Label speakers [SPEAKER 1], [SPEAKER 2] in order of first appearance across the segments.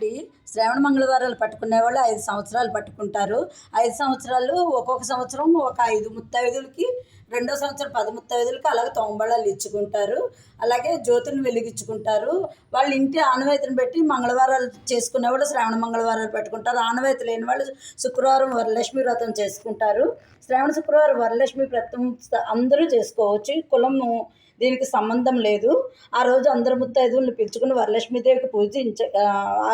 [SPEAKER 1] అండి శ్రావణ మంగళవారాలు పట్టుకునే వాళ్ళు ఐదు సంవత్సరాలు పట్టుకుంటారు. ఐదు సంవత్సరాలు ఒక్కొక్క సంవత్సరం ఒక ఐదు ముత్తైదులకి రెండో సంవత్సరం పది ముత్తైదులకి అలాగే తొంబళాలు ఇచ్చుకుంటారు. అలాగే జ్యోతిని వెలిగించుకుంటారు. వాళ్ళ ఇంటి ఆనవాయితీని బట్టి మంగళవారాలు చేసుకునే వాళ్ళు శ్రావణ మంగళవారాలు పెట్టుకుంటారు. ఆనవాయితీ లేని వాళ్ళు శుక్రవారం వరలక్ష్మి వ్రతం చేసుకుంటారు. శ్రావణ శుక్రవారం వరలక్ష్మి వ్రతం అందరూ చేసుకోవచ్చు. కులము దీనికి సంబంధం లేదు. ఆ రోజు అందరు ముత్తైదువులను పిలుచుకుని వరలక్ష్మీదేవికి పూజించ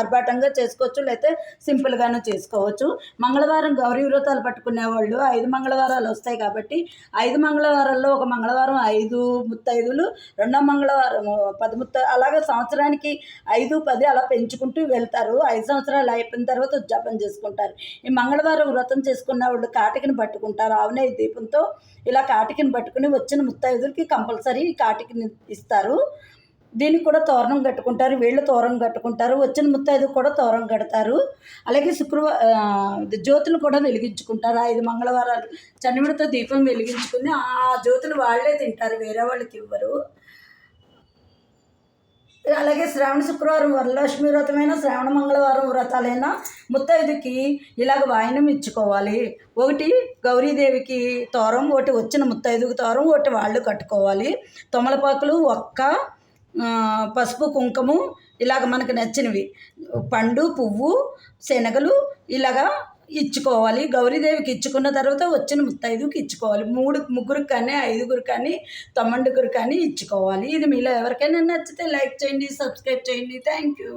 [SPEAKER 1] ఆర్భాటంగా ఆర్భాటంగా చేసుకోవచ్చు లేకపోతే సింపుల్గాను చేసుకోవచ్చు. మంగళవారం గౌరీ వ్రతాలు పట్టుకునే వాళ్ళు ఐదు మంగళవారాలు వస్తాయి కాబట్టి ఐదు మంగళవారాల్లో ఒక మంగళవారం ఐదు ముత్తైదులు రెండో మంగళవారం పది ముత్త అలాగే సంవత్సరానికి ఐదు పది అలా పెంచుకుంటూ వెళ్తారు. ఐదు సంవత్సరాలు అయిపోయిన తర్వాత ఉద్యాపన చేసుకుంటారు. ఈ మంగళవారం వ్రతం చేసుకున్న వాళ్ళు కాటికని పట్టుకుంటారు. ఆవునే దీపంతో ఇలా కాటికని పట్టుకుని వచ్చిన ముత్తైదులకి కంపల్సరీ కాటికని ఇస్తారు. దీనికి కూడా తోరణం కట్టుకుంటారు వీళ్ళు తోరణం కట్టుకుంటారు వచ్చిన ముత్తైదు కూడా తోరణం కడతారు. అలాగే శుక్రవారం జ్యోతులు కూడా వెలిగించుకుంటారు. ఐదు మంగళవారాలు చనివిడితో దీపం వెలిగించుకుని ఆ జ్యోతులు వాళ్ళే తింటారు వేరే వాళ్ళకి ఇవ్వరు. అలాగే శ్రావణ శుక్రవారం వరలక్ష్మి వ్రతమైన శ్రావణ మంగళవారం వ్రతాలైనా ముత్తైదుకి ఇలాగ వాయినం ఇచ్చుకోవాలి. ఒకటి గౌరీదేవికి తోరం ఒకటి వచ్చిన ముత్తైదుకి తోరం ఒకటి వాళ్ళు కట్టుకోవాలి. తొమలపాకులు ఒక్క పసుపు కుంకుమ ఇలాగ మనకు నచ్చినవి. పండు పువ్వు శనగలు ఇలాగా ఇచ్చుకోవాలి. గౌరీదేవికి ఇచ్చుకున్న తర్వాత వచ్చిన ముత్తైదుకి ఇచ్చుకోవాలి. మూడు ముగ్గురికి కానీ ఐదుగురు కానీ తమ్మండుగురు కానీ ఇచ్చుకోవాలి. ఇది మీలో ఎవరికైనా నచ్చితే లైక్ చేయండి సబ్స్క్రైబ్ చేయండి. Thank you.